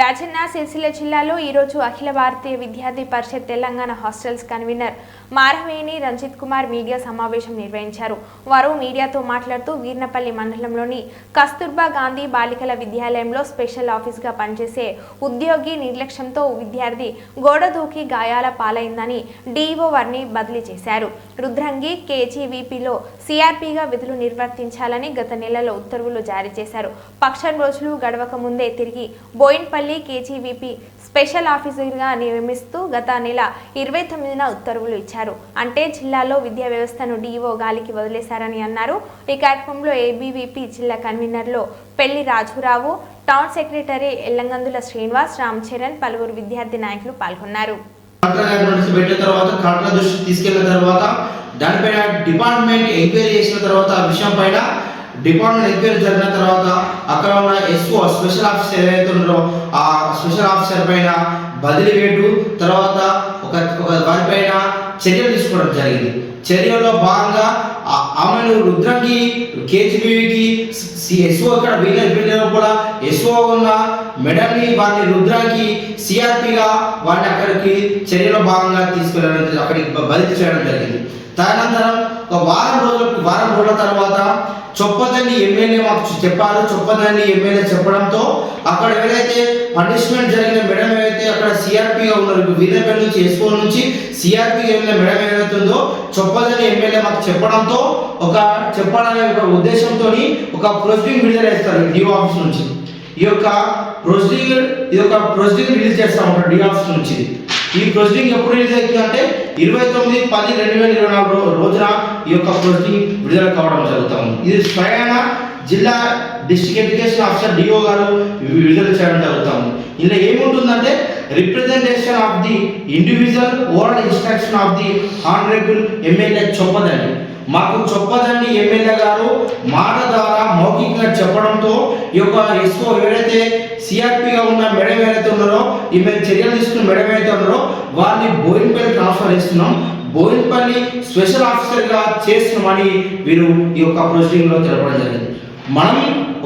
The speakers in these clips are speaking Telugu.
రాజన్న సిరిసిల్ల జిల్లాలో ఈరోజు Akhila Bharatiya Vidyarthi Parishad Telangana hostels convener Maraveni Ranjith Kumar media సమావేశం నిర్వహించారు. వారు మీడియాతో మాట్లాడుతూ వీర్నపల్లి మండలంలోని కస్తూర్బా గాంధీ బాలికల విద్యాలయంలో స్పెషల్ ఆఫీస్గా పనిచేసే ఉద్యోగి నిర్లక్ష్యంతో విద్యార్థి గోడ దూకి గాయాల పాలైందని డీఓ వారిని బదిలీ చేశారు. రుద్రంగి కేజీవీపీలో సిఆర్పీగా విధులు నిర్వర్తించాలని గత నెలలో ఉత్తర్వులు జారీ చేశారు. పక్షం రోజులు గడవక ముందే తిరిగి బోయిన్పల్లి కేజీవీపీ స్పెషల్ ఆఫీసర్గా నియమిస్తూ గత నెల ఇరవై తొమ్మిదిన ఉత్తర్వులు ఇచ్చారు. అంటే జిల్లాలో విద్యా వ్యవస్థను డీఓ గాలికి వదిలేశారని అన్నారు. ఈ కార్యక్రమంలో ఏబీవీపీ జిల్లా కన్వీనర్లో పెళ్ళి రాజురావు టౌన్ సెక్రటరీ ఎల్లంగందుల శ్రీనివాస్ రామ్ చరణ్ పలువురు విద్యార్థి నాయకులు పాల్గొన్నారు. తీసుకెళ్ళిన తర్వాత దానిపైన డిపార్ట్మెంట్ ఎంక్వైరీ చేసిన తర్వాత ఆ విషయం పైన డిపార్ట్మెంట్ ఎంక్వైరీ జరిగిన తర్వాత అక్కడ ఉన్న ఎస్ఓ స్పెషల్ ఆఫీసర్ ఏదైతే ఉన్నారో ఆ స్పెషల్ ఆఫీసర్ పైన బదిలీ వేటు తర్వాత ఒక ఒక వారిపైన చర్యలు తీసుకోవడం జరిగింది. చర్యల్లో భాగంగా ఆమెను రుద్రంకి కేజీబీకి ఎస్ఓ అక్కడ వీళ్ళ వీళ్ళ కూడా ఎస్ఓ ఉన్న మెడల్ని వారిని రుద్రాకి సిఆర్పిగా వారిని అక్కడికి చర్యలో భాగంగా తీసుకెళ్ళడం అక్కడికి బదిలీ చేయడం జరిగింది. తదనంతరం ఒక వారం రోజులకు వారం రోజుల తర్వాత చొప్పదని ఎమ్మెల్యే మాకు చెప్పారు. చొప్పదని ఎమ్మెల్యే చెప్పడంతో అక్కడ ఎవరైతే పనిష్మెంట్ జరిగిన మేడం ఏవైతే అక్కడ సిఆర్పిగా ఉన్నారు వీరపల్లి నుంచి ఎస్ఓ నుంచి సిఆర్పి వెళ్ళిన మేడం ఏమవుతుందో చొప్పదని ఎమ్మెల్యే మాకు చెప్పడంతో ఒక చెప్పాలనే ఒక ఉద్దేశంతో ఒక ప్రొసీడింగ్ విడుదల చేస్తారు డిఓ ఆఫీస్ నుంచి. ఈ యొక్క ప్రొసీడింగ్ ఇది ఒక ప్రొసీడింగ్ రిలీజ్ చేస్తాం ఒక డి ఆఫీస్ నుంచి. ఈ ప్రొసీడింగ్ ఎప్పుడు రిలీజ్ అవుతుంది అంటే ఇరవై తొమ్మిది పది రెండు వేల ఇరవై నాలుగు రోజున ఈ యొక్క ప్రొసీడింగ్ విడుదల కావడం జరుగుతాము ఇది స్వయంగా జిల్లా డిస్ట్రిక్ట్ ఎడ్యుకేషన్ ఆఫీసర్ డిఓ గారు విడుదల చేయడం జరుగుతాము ఇందులో ఏముంటుందంటే representation of the individual over instruction of the honourable MLA Choppadandi మాకు చొప్పదండి ఎమ్మెల్యే గారు. మాట ద్వారా మౌఖికంగా చెప్పడంతో ఈ యొక్క ఎస్ఓ ఎవరైతే సిఆర్పిగా ఉన్న మేడం ఏదైతే ఉన్నారో ఈ మీద చర్యలు తీసుకున్న మేడం ఏదైతే ఉన్నారో వారిని బోయిన్పల్లి ట్రాన్స్ఫర్ చేస్తున్నాం. బోయిన్పల్లి స్పెషల్ ఆఫీసర్గా చేస్తున్నామని వీరు ఈ యొక్క ప్రొసీడింగ్లో తెలపడం జరిగింది. మనం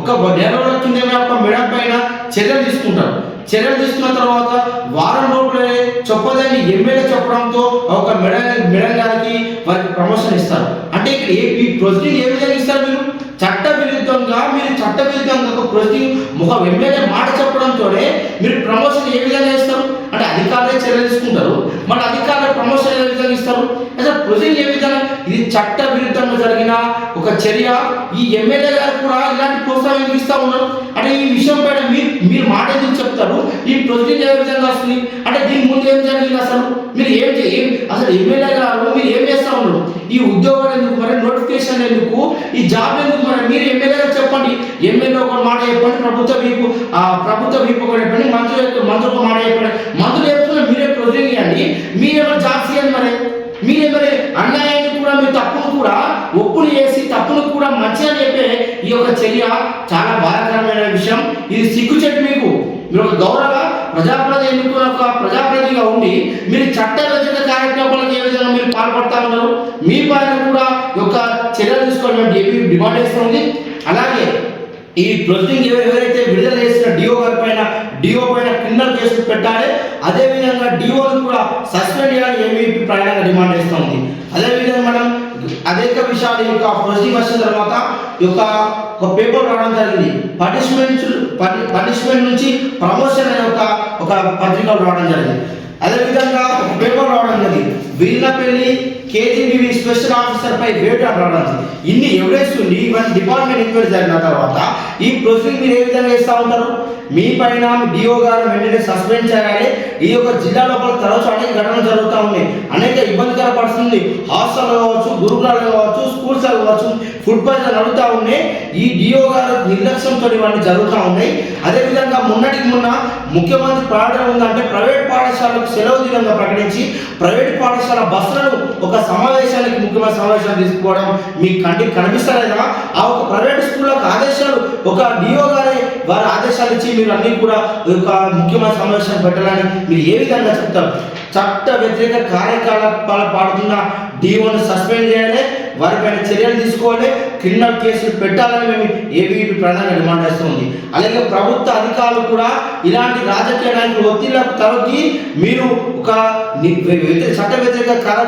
ఒక నెల రోజుల కింద ఒక మేడం పైన చర్యలు తీసుకుంటారు చర్యలు తీసుకున్న తర్వాత వారం లోపలే చెప్పదని ఎమ్మెల్యే చెప్పడంతో ఒక మెడ మేడం గారికి వారికి ప్రమోషన్ ఇస్తారు. ఏ ఈ ప్రొసీడింగ్ ఏ విధంగా ఇస్తారు మీరు? చట్ట విరుద్ధంగా మీరు చట్ట విరుద్ధంగా ఒక ప్రొసీడింగ్ ఒక ఎమ్మెల్యే మాట చెప్పడంతోనే మీరు ప్రమోషన్ ఏ విధంగా ఇస్తారు అంటే అధికారులే చర్యలు తీసుకుంటారు. మన అధికారులు ప్రమోషన్ ఏ విధంగా ఇస్తారు? అసలు ప్రొసీడింగ్ ఏ విధంగా? ఇది చట్ట విరుద్ధంగా జరిగిన ఒక చర్య. ఈ ఎమ్మెల్యే గారు కూడా ఇలాంటి ప్రోత్సాహం ఇస్తూ ఉన్నారు. అంటే ఈ విషయం పైన మీరు మీరు మాట ఎందుకు చెప్తారు? ఈ ప్రొసీడింగ్ ఏ విధంగా వస్తుంది? అంటే దీని ముందు ఏం జరిగింది అసలు? మీరు ఏం చే- అసలు ఎమ్మెల్యే గారు మీరు ఏం చేస్తా ఉన్నారు ఈ ఉద్యోగాలు ఎందుకు మరి నోటిఫికేషన్ ఎందుకు ఈ జాబ్ ఎందుకు మరి మీరు ఎమ్మెల్యే చెప్పండి. ఎమ్మెల్యే ఒక మాట చెప్పండి ప్రభుత్వ వీపు ఆ ప్రభుత్వ వీపు కూడా చెప్పండి మంత్రులు మంత్రులు ఒక మాట చెప్పండి. మంత్రులు చెప్తున్నారు మీరే ప్రొసీడింగ్ చేయండి. మీరేమో జాబ్ చేయండి మరి. మీరే అన్యాయాన్ని కూడా మీ తప్పును కూడా ఒప్పులు చేసి తప్పును కూడా మంచిగా చెప్పే ఈ యొక్క చర్య చాలా బాధాకరమైన విషయం. ఇది సిగ్గుచెట్టు మీకు. మీరు ఒక గౌరవ ప్రజాప్రతి ఎన్నుకున్న ఒక ప్రజాప్రతిగా ఉండి మీరు చట్ట రచన కార్యక్రమాలకు ఏ విధంగా మీరు పాల్పడతా ఉన్నారు? మీ పైన కూడా ఈ యొక్క చర్యలు ఏపీ డిమాండ్ చేస్తుంది అలాగే ఈ ప్రొసీడింగ్ ఎవరైతే విడుదల చేసిన డిఓ గారి పైన డిఓ పైన క్రిమినల్ కేసు పెట్టాలి. అదే విధంగా కూడా సస్పెండ్ చేయాలని ఏమీపీ ప్రయాణంగా డిమాండ్ చేస్తుంది అదేవిధంగా అదే విధంగా మనం అనేక విషయాలు యొక్క ప్రొసీడింగ్ వచ్చిన తర్వాత యొక్క ఒక పేపర్ రావడం జరిగింది. పనిష్మెంట్ పనిష్మెంట్ నుంచి ప్రమోషన్ అనే ఒక ఒక పత్రిక రావడం జరిగింది. అదేవిధంగా ఒక పేపర్ రావడం జరిగింది. వీళ్ళపల్లి కేజీబీవీ స్పెషల్ ఆఫీసర్ పై వేటు రావడం ఇన్ని ఎవిడెన్స్ ఉండి ఇవన్నీ డిపార్ట్మెంట్ ఎంక్వైరీ జరిగిన తర్వాత ఈ ప్రొసీడింగ్ మీరు ఏ విధంగా చేస్తూ ఉంటారు? మీ పైన డిఓ గారు వెంటనే సస్పెండ్ చేయాలి. ఈ యొక్క జిల్లా లోపల తరచు అనేక ఘటనలు జరుగుతూ ఉన్నాయి. అనేక ఇబ్బందికర పడుతుంది హాస్టల్ కావచ్చు గురుకులాలు కావచ్చు స్కూల్స్ కావచ్చు ఫుట్బాల్ నడుతూ ఉన్నాయి. ఈ డిఓ గారు నిర్లక్ష్యంతో ఇవన్నీ జరుగుతూ ఉన్నాయి. అదేవిధంగా మొన్నటికి మొన్న ముఖ్యమంత్రి ప్రార్థన ఉందంటే ప్రైవేట్ పాఠశాలకు సెలవు దినంగా ప్రకటించి ప్రైవేట్ పాఠశాల బస్సులను ఒక సమావేశానికి ముఖ్యమైన సమావేశాలు తీసుకోవడం మీ కంటికి కనిపిస్తలేదా? ఆ ఒక ప్రైవేట్ స్కూళ్ళకు ఆదేశాలు ఒక డిఓ గారే వారి ఆదేశాలు ఇచ్చి మీరు అన్ని కూడా ఒక ముఖ్యమైన సమావేశం పెట్టాలని మీరు ఏ విధంగా చెప్తారు? చట్ట వ్యతిరేక కార్యకలాపాలు పాడుతున్న డిఓని సస్పెండ్ చేయాలి. వారిపైన చర్యలు తీసుకోవాలి. క్రిమినల్ కేసులు పెట్టాలని మేము ఏబీపీ ప్రధాన డిమాండ్ చేస్తుంది అలాగే ప్రభుత్వ అధికారులు కూడా ఇలాంటి రాజకీయ నాయకులు ఒత్తిళ్ళకు తలొగ్గి మీరు ఒక చట్ట వ్యతిరేక కార్య